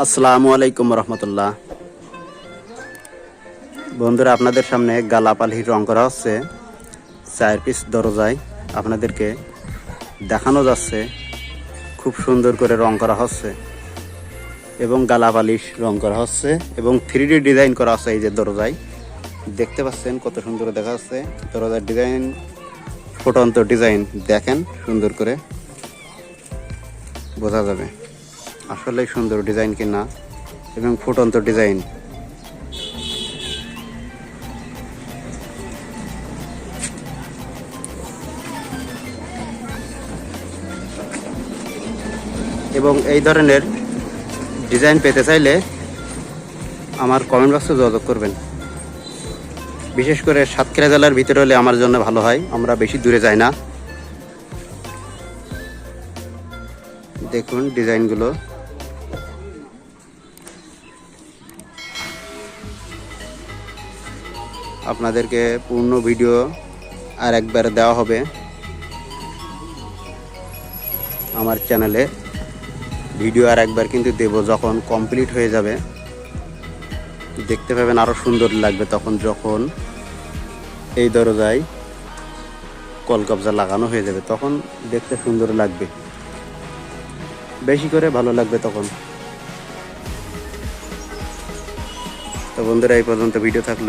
আসসালামু আলাইকুম রহমতুল্লাহ। বন্ধুরা, আপনাদের সামনে গালাপালি রং করা হচ্ছে। চার পিস দরজায় আপনাদেরকে দেখানো যাচ্ছে খুব সুন্দর করে রং করা হচ্ছে এবং গালাপালিশ রং করা হচ্ছে এবং থ্রি ডি ডিজাইন করা হচ্ছে এই যে দরজায়। দেখতে পাচ্ছেন কত সুন্দর দেখা যাচ্ছে। দরজার ডিজাইন, ফুটন্ত ডিজাইন দেখেন সুন্দর করে। বোঝা যাবে। আসলেই সুন্দর ডিজাইন কিনা এবং ফুটন্ত ডিজাইন। এবং এই ধরনের ডিজাইন পেতে চাইলে আমার কমেন্ট বক্সে যোগাযোগ করবেন। বিশেষ করে সাতক্ষীরা জেলার ভিতরে হলে আমার জন্য ভালো হয়, আমরা বেশি দূরে যাই না। দেখুন ডিজাইনগুলো। আপনাদেরকে পূর্ণ ভিডিও আর একবার দেওয়া হবে আমার চ্যানেলে। ভিডিও আর একবার কিন্তু দেব যখন কমপ্লিট হয়ে যাবে। দেখতে পাবেন আরও সুন্দর লাগবে তখন যখন এই দরজায় কলকবজা লাগানো হয়ে যাবে, তখন দেখতে সুন্দর লাগবে। বেশি করে ভালো লাগবে তখন। তো বন্ধুরা, এই পর্যন্ত ভিডিও থাকল।